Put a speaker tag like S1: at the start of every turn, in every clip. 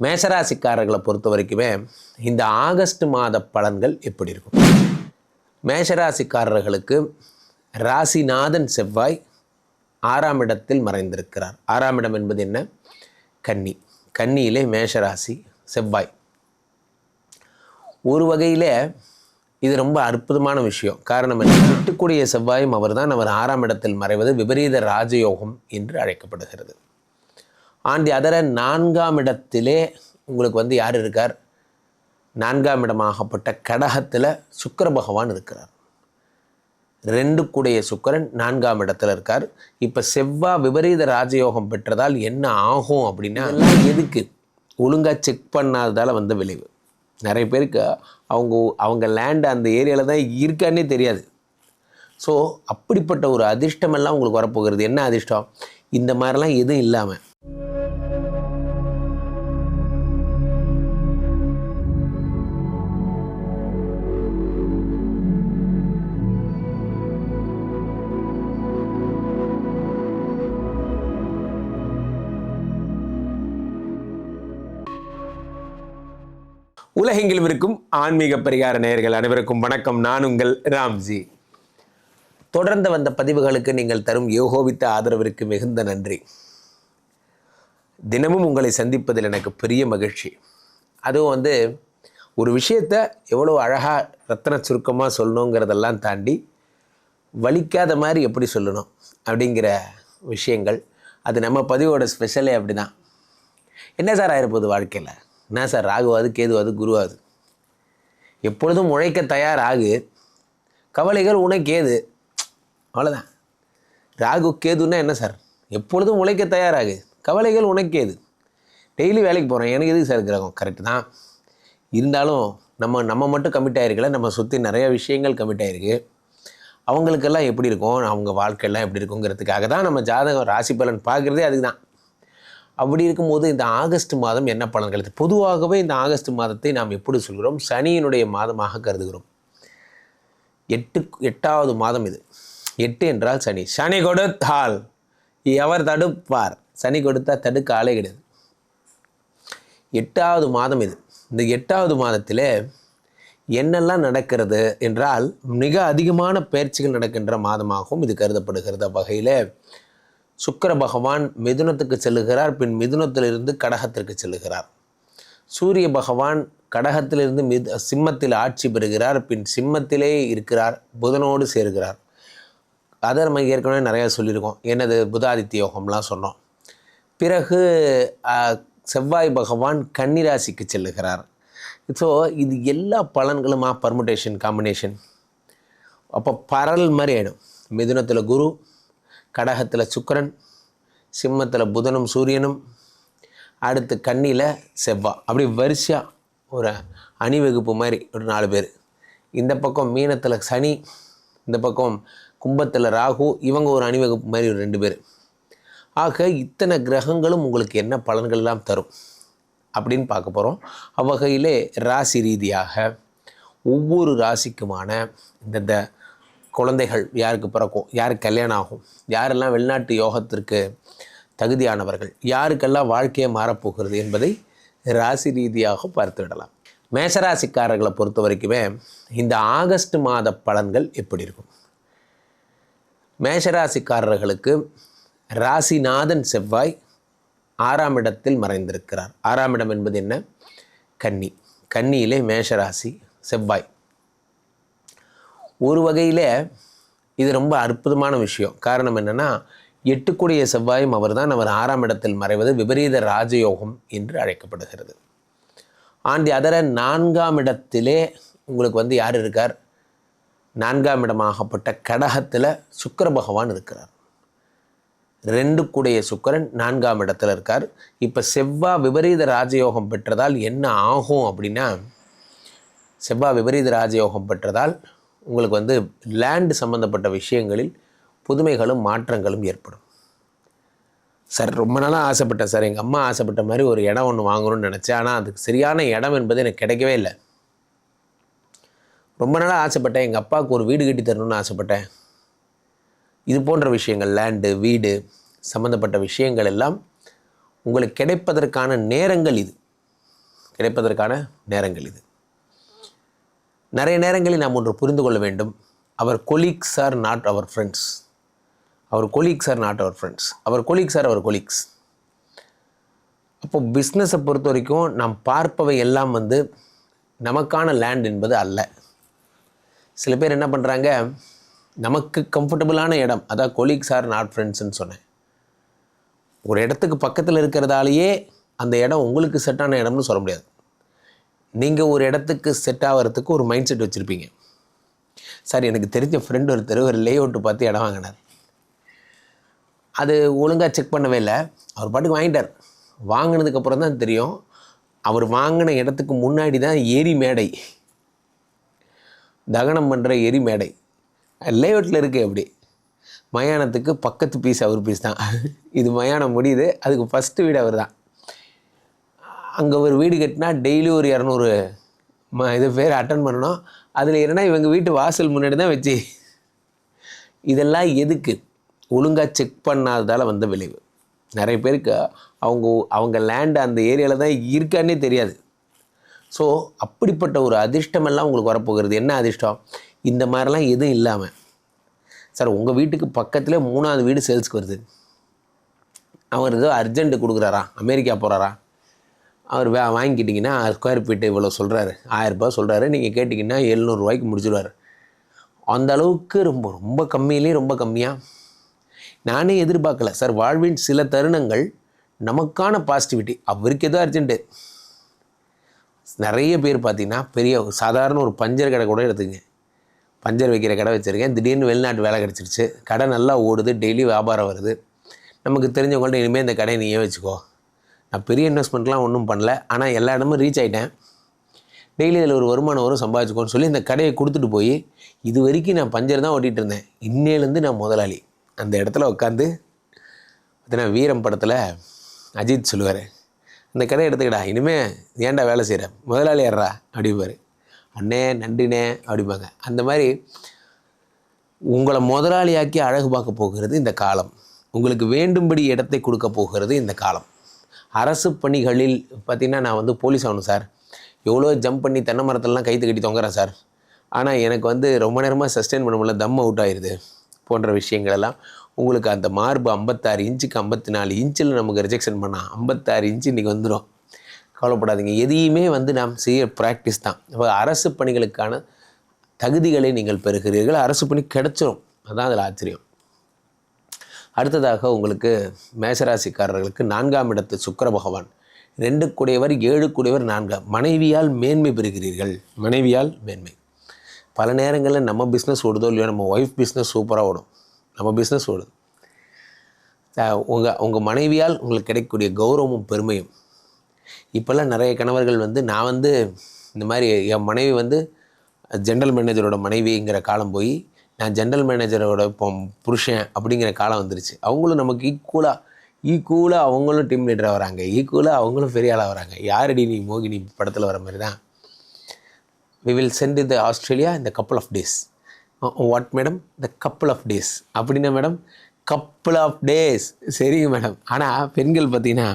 S1: மேஷராசிக்காரர்களை பொறுத்த வரைக்குமே இந்த ஆகஸ்ட் மாத பலன்கள் எப்படி இருக்கும்? மேஷராசிக்காரர்களுக்கு ராசிநாதன் செவ்வாய் ஆறாம் இடத்தில் மறைந்திருக்கிறார். ஆறாம் இடம் என்பது என்ன? கன்னி. கன்னியிலே மேஷராசி செவ்வாய். ஒரு வகையில் இது ரொம்ப அற்புதமான விஷயம். காரணம் என்ன? விட்டுக்கூடிய செவ்வாயும் அவர்தான். அவர் ஆறாம் இடத்தில் மறைவது விபரீத ராஜயோகம் என்று அழைக்கப்படுகிறது. ஆண்டி அதர நான்காம் இடத்திலே உங்களுக்கு வந்து யார் இருக்கார்? நான்காம் இடமாகப்பட்ட கடகத்தில் சுக்கர பகவான் இருக்கிறார். ரெண்டு கூடைய சுக்கரன் நான்காம் இடத்துல இருக்கார். இப்போ செவ்வாய் விபரீத ராஜயோகம் பெற்றதால் என்ன ஆகும் அப்படின்னா எல்லாம் எதுக்கு? ஒழுங்காக செக் பண்ணாததால் வந்த விளைவு. நிறைய பேருக்கு அவங்க அவங்க லேண்ட் அந்த ஏரியாவில் தான் இருக்கான்னே தெரியாது. ஸோ அப்படிப்பட்ட ஒரு அதிர்ஷ்டமெல்லாம் உங்களுக்கு வரப்போகிறது. என்ன அதிர்ஷ்டம்? இந்த மாதிரிலாம் எதுவும் இல்லாமல் உலகெங்கிலும் இருக்கும் ஆன்மீக பரிகார நேயர்கள் அனைவருக்கும் வணக்கம். நான் உங்கள் ராம்ஜி. தொடர்ந்து வந்த பதிவுகளுக்கு நீங்கள் தரும் யோகோவித்த ஆதரவிற்கு மிகுந்த நன்றி. தினமும் உங்களை சந்திப்பதில் எனக்கு பெரிய மகிழ்ச்சி. அதுவும் வந்து ஒரு விஷயத்த எவ்வளோ அழகாக ரத்தன சுருக்கமாக சொல்லணுங்கிறதெல்லாம் தாண்டி வலிக்காத மாதிரி எப்படி சொல்லணும் அப்படிங்கிற விஷயங்கள். அது நம்ம பதிவோட ஸ்பெஷலே அப்படி தான் என்ன சார் ஆயிருப்போகுது வாழ்க்கையில்? என்ன சார் ராகுவாது கேதுவாது குருவாது எப்பொழுதும் உழைக்க தயார் ஆகு கவலைகள் உனக்கேது அவ்வளோதான் ராகு கேதுன்னா என்ன சார்? எப்பொழுதும் உழைக்க தயாராகு. கவலைகள் உனக்கு கேது. டெய்லி வேலைக்கு போகிறேன் எனக்கு எதுக்கு சார் கிரகம்? கரெக்டு தான். இருந்தாலும் நம்ம நம்ம மட்டும் கமிட் ஆகிருக்கல நம்ம சுற்றி நிறைய விஷயங்கள் கமிட் ஆகிருக்கு அவங்களுக்கெல்லாம் எப்படி இருக்கும்? அவங்க வாழ்க்கையெல்லாம் எப்படி இருக்குங்கிறதுக்காக தான் நம்ம ஜாதகம் ராசி பலன் பார்க்குறதே அதுக்கு தான் அப்படி இருக்கும்போது இந்த ஆகஸ்ட் மாதம் என்ன பலன்கள் இது பொதுவாகவே இந்த ஆகஸ்ட் மாதத்தை நாம் எப்படி சொல்கிறோம்? சனியினுடைய மாதமாக கருதுகிறோம். எட்டு எட்டாவது மாதம் இது. எட்டு என்றால் சனி. சனி கொடுத்தால் எவர் தடுப்பார்? சனி கொடுத்தா தடுக்க ஆளே கிடையாது. எட்டாவது மாதம் இது. இந்த எட்டாவது மாதத்தில் என்னெல்லாம் நடக்கிறது என்றால் மிக அதிகமான பயிற்சிகள் நடக்கின்ற மாதமாகவும் இது கருதப்படுகிறது. வகையில் சுக்கிர பகவான் மிதுனத்துக்கு செல்லுகிறார் பின் மிதுனத்திலிருந்து கடகத்திற்கு செல்லுகிறார். சூரிய பகவான் கடகத்திலிருந்து மிது சிம்மத்தில் ஆட்சி பெறுகிறார் பின் சிம்மத்திலே இருக்கிறார் புதனோடு சேர்கிறார். அதை நம்ம ஏற்கனவே நிறையா சொல்லியிருக்கோம். என்னது? புதாதித்ய யோகம்லாம் சொன்னோம். பிறகு செவ்வாய் பகவான் கன்னிராசிக்கு செல்லுகிறார். ஸோ இது எல்லா பலன்களுமா? பர்முடேஷன் காம்பினேஷன் அப்போ பரல் மாதிரி ஆகிடும் மிதுனத்தில் குரு கடகத்தில் சுக்கரன் சிம்மத்தில் புதனும் சூரியனும் அடுத்து கண்ணியில் செவ்வா. அப்படி வரிசையாக ஒரு அணிவகுப்பு மாதிரி ஒரு நாலு பேர். இந்த பக்கம் மீனத்தில் சனி இந்த பக்கம் கும்பத்தில் ராகு இவங்க ஒரு அணிவகுப்பு மாதிரி ஒரு ரெண்டு பேர். ஆக இத்தனை கிரகங்களும் உங்களுக்கு என்ன பலன்கள்லாம் தரும் அப்படின்னு பார்க்க போகிறோம் அவ்வகையிலே ராசி ரீதியாக ஒவ்வொரு ராசிக்குமான இந்தந்த குழந்தைகள் யாருக்கு பிறக்கும்? யாருக்கு கல்யாணம் ஆகும் யாரெல்லாம் வெளிநாட்டு யோகத்திற்கு தகுதியானவர்கள்? யாருக்கெல்லாம் வாழ்க்கையை மாறப்போகிறது என்பதை ராசி ரீதியாக பார்த்துவிடலாம். மேசராசிக்காரர்களை மேஷராசிக்காரர்களை பொறுத்த வரைக்குமே இந்த ஆகஸ்ட் மாத பலன்கள் எப்படி இருக்கும்? மேஷராசிக்காரர்களுக்கு ராசிநாதன் செவ்வாய் ஆறாம் இடத்தில் மறைந்திருக்கிறார். ஆறாம் இடம் என்பது என்ன? கன்னி. கன்னியிலே மேஷராசி செவ்வாய். ஒரு வகையில் இது ரொம்ப அற்புதமான விஷயம். காரணம் என்னென்னா எட்டுக்குடிய செவ்வாயும் அவர்தான் அவர் ஆறாம் இடத்தில் மறைவது விபரீத ராஜயோகம் என்று அழைக்கப்படுகிறது. ஆண்டி அதர நான்காம் இடத்திலே உங்களுக்கு வந்து யார் இருக்கார்? நான்காம் இடமாகப்பட்ட கடகத்தில் சுக்கர பகவான் இருக்கிறார். ரெண்டு கூடைய சுக்கிரன் நான்காம் இடத்துல இருக்கார். இப்போ செவ்வா விபரீத ராஜயோகம் பெற்றதால் என்ன ஆகும் அப்படின்னா செவ்வா விபரீத ராஜயோகம் பெற்றதால் உங்களுக்கு வந்து லேண்டு சம்மந்தப்பட்ட விஷயங்களில் புதுமைகளும் மாற்றங்களும் ஏற்படும். சார் ரொம்ப நாளாக ஆசைப்பட்டேன் சார். எங்கள் அம்மா ஆசைப்பட்ட மாதிரி ஒரு இடம் ஒன்று வாங்கணும்னு நினச்சேன். ஆனால் அதுக்கு சரியான இடம் என்பது எனக்கு கிடைக்கவே இல்லை. ரொம்ப நாளாக ஆசைப்பட்டேன். எங்கள் அப்பாவுக்கு ஒரு வீடு கட்டி தரணும்னு ஆசைப்பட்டேன். இது போன்ற விஷயங்கள் லேண்டு வீடு சம்மந்தப்பட்ட விஷயங்கள் எல்லாம் உங்களுக்கு கிடைப்பதற்கான நேரங்கள் இது. கிடைப்பதற்கான நேரங்கள் இது. நிறைய நேரங்களில் நாம் ஒன்று புரிந்து கொள்ள வேண்டும். Our colleagues are not our friends our colleagues are not our friends our colleagues are our colleagues அப்போது பிஸ்னஸை பொறுத்த வரைக்கும் நாம் பார்ப்பவை எல்லாம் வந்து நமக்கான லேண்ட் என்பது அல்ல. சில பேர் என்ன பண்ணுறாங்க நமக்கு கம்ஃபர்டபுளான இடம். அதான் கொலீக்ஸ் ஆர் நாட் ஃப்ரெண்ட்ஸ்னு சொன்னேன். ஒரு இடத்துக்கு பக்கத்தில் இருக்கிறதாலேயே அந்த இடம் உங்களுக்கு செட்டான இடம்னு சொல்ல முடியாது. நீங்கள் ஒரு இடத்துக்கு செட் ஆகிறதுக்கு ஒரு மைண்ட் செட் வச்சுருப்பீங்க. சார் எனக்கு தெரிஞ்ச ஃப்ரெண்ட் ஒருத்தர் ஒரு லே அவுட்டு பார்த்து இடம் வாங்கினார். அது ஒழுங்காக செக் பண்ணவே இல்லை. அவர் பாட்டுக்கு வாங்கிட்டார். வாங்கினதுக்கப்புறம் தான் தெரியும் அவர் வாங்கின இடத்துக்கு முன்னாடி தான் எரி மேடை. தகனம் பண்ணுற எரி மேடை. லேஅவுட்டில் இருக்குது அப்படி. மயானத்துக்கு பக்கத்து பீஸ் அவர் பீஸ் தான். இது மயானம் முடியுது. அதுக்கு ஃபஸ்ட்டு வீடு அவர் தான் அங்கே ஒரு வீடு கட்டினா டெய்லி ஒரு இரநூறு ம இது பேர் அட்டன் பண்ணணும். அதில் என்னன்னா இவங்க வீட்டு வாசல் முன்னாடி தான் வச்சு. இதெல்லாம் எதுக்கு? ஒழுங்காக செக் பண்ணாததால் வந்த விளைவு. நிறைய பேருக்கு அவங்க அவங்க லேண்டு அந்த ஏரியாவில் தான் இருக்கான்னே தெரியாது. ஸோ அப்படிப்பட்ட ஒரு அதிர்ஷ்டமெல்லாம் உங்களுக்கு வரப்போகிறது. என்ன அதிர்ஷ்டம்? இந்த மாதிரிலாம் எதுவும் இல்லாமல் சார் உங்கள் வீட்டுக்கு பக்கத்தில் மூணாவது வீடு சேல்ஸுக்கு வருது. அவர் ஏதோ அர்ஜென்ட்டு கொடுக்குறாரா? அமெரிக்கா போகிறாரா அவர் வே வாங்கிக்கிட்டிங்கன்னா ஸ்கொயர் ஃபீட்டு இவ்வளோ சொல்கிறாரு ஆயரரூபா சொல்கிறாரு நீங்கள் கேட்டிங்கன்னா எழுநூறுவாய்க்கு முடிச்சிடுவார் அந்த அளவுக்கு ரொம்ப ரொம்ப கம்மியிலே ரொம்ப கம்மியாக நானே எதிர்பார்க்கல. சார் வாழ்வின் சில தருணங்கள் நமக்கான பாசிட்டிவிட்டி அவருக்கு ஏதோ அர்ஜென்ட்டு நிறைய பேர் பார்த்தீங்கன்னா பெரிய சாதாரண ஒரு பஞ்சர் கடை கூட எடுத்துங்க. பஞ்சர் வைக்கிற கடை வச்சுருக்கேன். திடீர்னு வெளிநாட்டு வேலை கிடச்சிருச்சு. கடை நல்லா ஓடுது. டெய்லி வியாபாரம் வருது. நமக்கு தெரிஞ்சவங்கள்ட்ட இனிமேல் இந்த கடையை நீயே வச்சுக்கோ. நான் பெரிய இன்வெஸ்ட்மெண்ட்லாம் ஒன்றும் பண்ணல. ஆனால் எல்லா இடமும் ரீச் ஆகிட்டேன் டெய்லி இதில் ஒரு வருமானம் வரும் சம்பாதிச்சுக்கோன்னு சொல்லி இந்த கடையை கொடுத்துட்டு போய் இது வரைக்கும் நான் பஞ்சர் தான் ஓட்டிகிட்டு இருந்தேன். இன்னையிலேருந்து நான் முதலாளி. அந்த இடத்துல உட்காந்து பார்த்தீங்கன்னா வீரம் படத்தில் அஜித் சொல்லுவார் இந்த கடையை எடுத்துக்கடா இனிமேல் ஏன்டா வேலை செய்கிற முதலாளி ஏறா அப்படிம்பார். அண்ணே நன்றிண்ணே அப்படிம்பாங்க. அந்த மாதிரி உங்களை முதலாளியாக்கி அழகு பார்க்க போகிறது இந்த காலம். உங்களுக்கு வேண்டும்படி இடத்தை கொடுக்க போகிறது இந்த காலம். அரசு பணிகளில் பார்த்திங்கன்னா நான் வந்து போலீஸ் ஆகணும் சார். எவ்வளோ ஜம்ப் பண்ணி தென்னை மரத்திலலாம் கைத்து கட்டி தொங்குறேன் சார். ஆனால் எனக்கு வந்து ரொம்ப நேரமாக சஸ்டெயின் பண்ண முடியல. தம் அவுட் ஆயிடுது போன்ற விஷயங்களெல்லாம். உங்களுக்கு அந்த மார்பு ஐம்பத்தாறு இன்ச்சுக்கு ஐம்பத்தி நாலு இன்ச்சில் நமக்கு ரிஜெக்ஷன் பண்ணால் ஐம்பத்தாறு இன்ச்சு இன்றைக்கி வந்துடும் கவலைப்படாதீங்க. எதையுமே வந்து நாம் செய்ய ப்ராக்டிஸ் தான். இப்போ அரசு பணிகளுக்கான தகுதிகளை நீங்கள் பெறுகிறீர்கள். அரசு பணி கிடைச்சிரும். அதான் அதில் ஆச்சரியம். அடுத்ததாக உங்களுக்கு மேசராசிக்காரர்களுக்கு நான்காம் இடத்து சுக்கர பகவான். ரெண்டு கூடையவர் ஏழு கூடையவர் நான்காம். மனைவியால் மேன்மை பெறுகிறீர்கள். மனைவியால் மேன்மை. பல நேரங்களில் நம்ம பிஸ்னஸ் ஓடுதோ இல்லையோ நம்ம ஒய்ஃப் பிஸ்னஸ் சூப்பராக ஓடும். நம்ம பிஸ்னஸ் ஓடுது. உங்கள் உங்கள் மனைவியால் உங்களுக்கு கிடைக்கக்கூடிய கௌரவமும் பெருமையும். இப்போல்லாம் நிறைய கணவர்கள் வந்து நான் வந்து இந்த மாதிரி என் மனைவி வந்து ஜென்ரல் மேனேஜரோட மனைவிங்கிற காலம் போய் நான் ஜென்ரல் மேனேஜரோட இப்போ புருஷன் அப்படிங்கிற காலம் வந்துருச்சு. அவங்களும் நமக்கு ஈக்குவலாக ஈக்குவலாக அவங்களும் டீம் லீடராக வராங்க. ஈக்குவலாக அவங்களும் பெரிய ஆளாக வராங்க. யாரடி நீ மோகினி படத்தில் வர மாதிரி தான்? We will send the Australia இந்த couple of days what madam the couple of days அப்படின்னா மேடம் கப்புள் ஆஃப் டேஸ் சரிங்க மேடம் ஆனால் பெண்கள் பார்த்தீங்கன்னா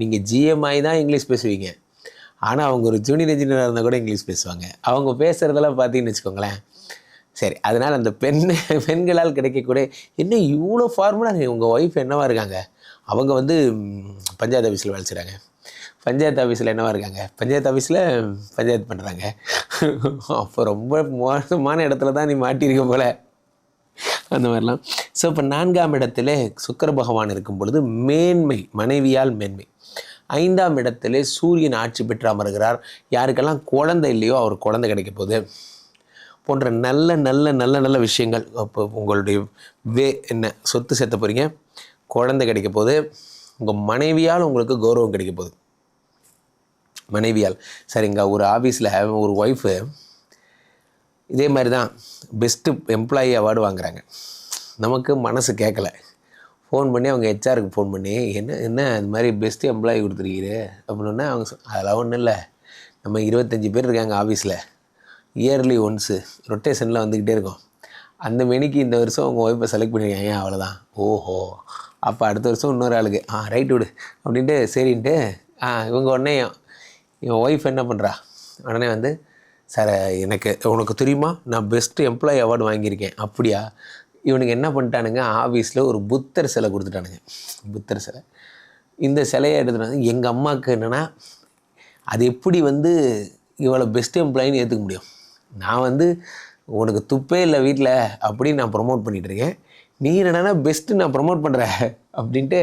S1: நீங்கள் ஜிஎம்ஐ தான் இங்கிலீஷ் பேசுவீங்க. ஆனால் அவங்க ஒரு ஜூனியர் இன்ஜினியராக இருந்தால் கூட இங்கிலீஷ் பேசுவாங்க. அவங்க பேசுகிறதெல்லாம் பார்த்தீங்கன்னு வச்சுக்கோங்களேன் சரி அதனால் அந்த பெண் பெண்களால் கிடைக்கக்கூடிய என்ன இவ்வளோ ஃபார்முலா உங்கள் ஒய்ஃப் என்னவா இருக்காங்க? அவங்க வந்து பஞ்சாயத்து ஆஃபீஸில் வேலை செய்கிறாங்க பஞ்சாயத்து ஆஃபீஸில் என்னவா இருக்காங்க? பஞ்சாயத்து ஆஃபீஸில் பஞ்சாயத்து பண்ணுறாங்க அப்போ ரொம்ப மோசமான இடத்துல தான் நீ மாட்டியிருக்க போல. அந்த மாதிரிலாம். ஸோ இப்போ நான்காம் இடத்துல சுக்கர பகவான் இருக்கும் பொழுது மேன்மை மனைவியால் மேன்மை. ஐந்தாம் இடத்திலே சூரியன் ஆட்சி பெற்று அமர்கிறார் யாருக்கெல்லாம் குழந்தை இல்லையோ அவர் குழந்தை கிடைக்க போகுது. போன்ற நல்ல நல்ல நல்ல நல்ல விஷயங்கள் இப்போ உங்களுடைய வே என்ன சொத்து சேர்த்த போகிறீங்க குழந்தை கிடைக்க போகுது. உங்கள் மனைவியால் உங்களுக்கு கௌரவம் கிடைக்க போகுது. மனைவியால். சரிங்க ஒரு ஆஃபீஸில் ஒரு ஒய்ஃபு இதே மாதிரி தான் பெஸ்ட்டு எம்ப்ளாயி அவார்டு வாங்குறாங்க. நமக்கு மனசு கேட்கல ஃபோன் பண்ணி அவங்க ஹெச்ஆருக்கு ஃபோன் பண்ணி என்ன என்ன இது மாதிரி பெஸ்ட்டு எம்ப்ளாயி கொடுத்துருக்கீரு? அப்படின்னா அவங்க அதெல்லாம் ஒன்றும் இல்லை. நம்ம இருபத்தஞ்சி பேர் இருக்காங்க ஆஃபீஸில் இயர்லி ஒன்ஸு ரொட்டேஷனில் வந்துக்கிட்டே இருக்கும். அந்த மெனிக்கு இந்த வருஷம் உங்கள் ஒய்ஃபை செலக்ட் பண்ணியிருக்காங்க அவ்வளோதான் ஓஹோ. அப்போ அடுத்த வருஷம் இன்னொரு ஆளுக்கு. ஆ ரைட் விடு. அப்படின்ட்டு சரின்ட்டு ஆ இவங்க உடனே இவன் ஒய்ஃப் என்ன பண்ணுறா உடனே வந்து சார் எனக்கு உனக்கு தெரியுமா? நான் பெஸ்ட் எம்ப்ளாயி அவார்டு வாங்கியிருக்கேன். அப்படியா? இவனுக்கு என்ன பண்ணிட்டானுங்க? ஆஃபீஸில் ஒரு புத்தர் சிலை கொடுத்துட்டானுங்க. புத்தர் சிலை. இந்த சிலையை எடுத்துட்டு எங்கள் அம்மாவுக்கு என்னென்னா அது எப்படி வந்து இவ்வளோ பெஸ்ட் எம்ப்ளாயின்னு ஏற்றுக்க முடியும்? நான் வந்து உனக்கு துப்பே இல்லை வீட்டில் அப்படின்னு நான் ப்ரொமோட் பண்ணிகிட்டு இருக்கேன் நீ என்னென்னா பெஸ்ட்டு நான் ப்ரொமோட் பண்ணுறேன் அப்படின்ட்டு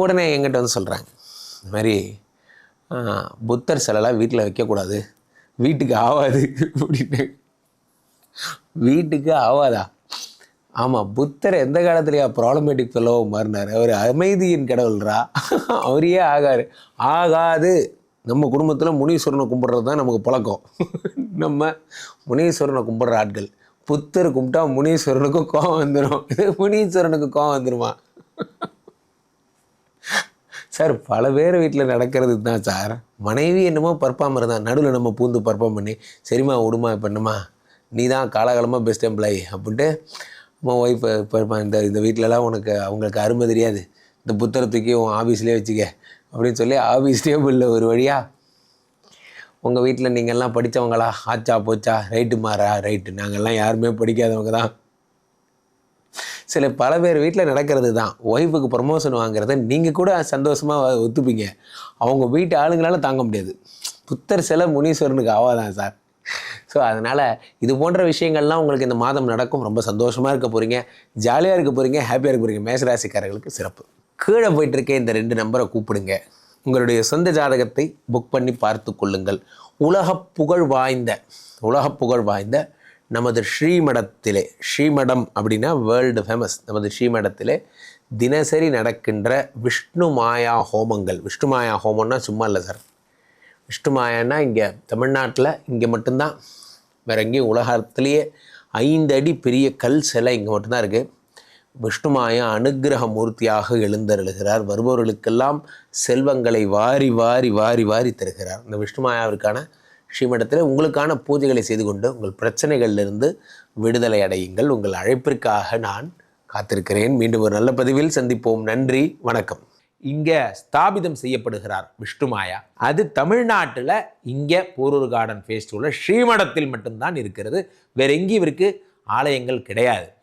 S1: உடனே எங்கிட்ட வந்து சொல்கிறாங்க இந்த மாதிரி புத்தர் சிலைலாம் வீட்டில் வைக்கக்கூடாது. வீட்டுக்கு ஆகாது அப்படின்னு வீட்டுக்கு ஆகாதா ஆமாம் புத்தர் எந்த காலத்துலையா ப்ராப்ளமேட்டிக் ஃபெல்லோ மாறினார். அவர் அமைதியின் கடவுள்ரா. அவரையே ஆகாரு. ஆகாது. நம்ம குடும்பத்தில் முனீஸ்வரனை கும்பிட்றது தான் நமக்கு பழக்கம். நம்ம முனீஸ்வரனை கும்பிட்ற ஆட்கள். புத்தர் கும்பிட்டா முனீஸ்வரனுக்கும் கோவம் வந்துடும் முனீஸ்வரனுக்கு கோவம் வந்துடுமா சார் பல பேர் வீட்டில் நடக்கிறது தான் சார். மனைவி என்னமோ பர்ஃபார்ம் தான் நடுவில் நம்ம பூந்து பர்ஃபார்ம் பண்ணி சரிம்மா விடுமா இப்போ நீ தான் காலகாலமாக பெஸ்ட் எம்ப்ளாயி அப்படின்ட்டு நம்ம ஒய்ஃப் இப்போ இந்த இந்த வீட்டிலலாம் உனக்கு அவங்களுக்கு அருமை தெரியாது. இந்த புத்தரை தூக்கி உன் ஆஃபீஸ்லேயே வச்சுக்க. அப்படின்னு சொல்லி ஆஃபீஸ் டேபிளில் ஒரு வழியாக உங்கள் வீட்டில் நீங்கள்லாம் படித்தவங்களா ஆச்சா போச்சா? ரைட்டு மாறா? ரைட்டு நாங்கள்லாம் யாருமே படிக்காதவங்க தான். சில பல பேர் வீட்டில் நடக்கிறது தான். ஒய்ஃபுக்கு ப்ரமோஷன் வாங்குறத நீங்கள் கூட சந்தோஷமாக ஒத்துப்பீங்க. அவங்க வீட்டு ஆளுங்களால தாங்க முடியாது. புத்தர் சிலை முனீஸ்வரனுக்கு ஆவாதான் சார். ஸோ அதனால் இது போன்ற விஷயங்கள்லாம் உங்களுக்கு இந்த மாதம் நடக்கும். ரொம்ப சந்தோஷமாக இருக்க போகிறீங்க ஜாலியாக இருக்க போகிறீங்க ஹாப்பியாக இருக்க போகிறீங்க மேசராசிக்காரர்களுக்கு சிறப்பு. கீழே போயிட்டு இந்த ரெண்டு நம்பரை கூப்பிடுங்க. உங்களுடைய சொந்த ஜாதகத்தை புக் பண்ணி பார்த்து கொள்ளுங்கள். உலக புகழ் வாய்ந்த உலக புகழ் வாய்ந்த நமது ஸ்ரீமடத்திலே ஸ்ரீமடம் அப்படின்னா வேர்ல்டு ஃபேமஸ் நமது ஸ்ரீமடத்திலே தினசரி நடக்கின்ற விஷ்ணு மாயா ஹோமங்கள். விஷ்ணு மாயா ஹோமம்னா சும்மா இல்லை சார். விஷ்ணு மாயான்னா இங்கே தமிழ்நாட்டில் இங்கே மட்டும்தான். வேற எங்கேயும் உலகத்திலேயே ஐந்து அடி பெரிய கல் சிலை இங்கே மட்டும்தான் இருக்குது விஷ்ணுமாயா அனுக்கிரக மூர்த்தியாக எழுந்தருளுகிறார். வருபவர்களுக்கெல்லாம் செல்வங்களை வாரி வாரி வாரி வாரி தருகிறார். இந்த விஷ்ணுமாயாவிற்கான ஸ்ரீமடத்தில் உங்களுக்கான பூஜைகளை செய்து கொண்டு உங்கள் பிரச்சனைகளிலிருந்து விடுதலை அடையுங்கள். உங்கள் அழைப்பிற்காக நான் காத்திருக்கிறேன். மீண்டும் ஒரு நல்ல பதிவில் சந்திப்போம். நன்றி வணக்கம். இங்கே ஸ்தாபிதம் செய்யப்படுகிறார் விஷ்ணுமாயா. அது தமிழ்நாட்டில் இங்கே போரூர் கார்டன் ஃபேஸ்டிவலில் ஸ்ரீமடத்தில் மட்டும்தான் இருக்கிறது. வேற எங்கேயும் இவருக்கு ஆலயங்கள் கிடையாது.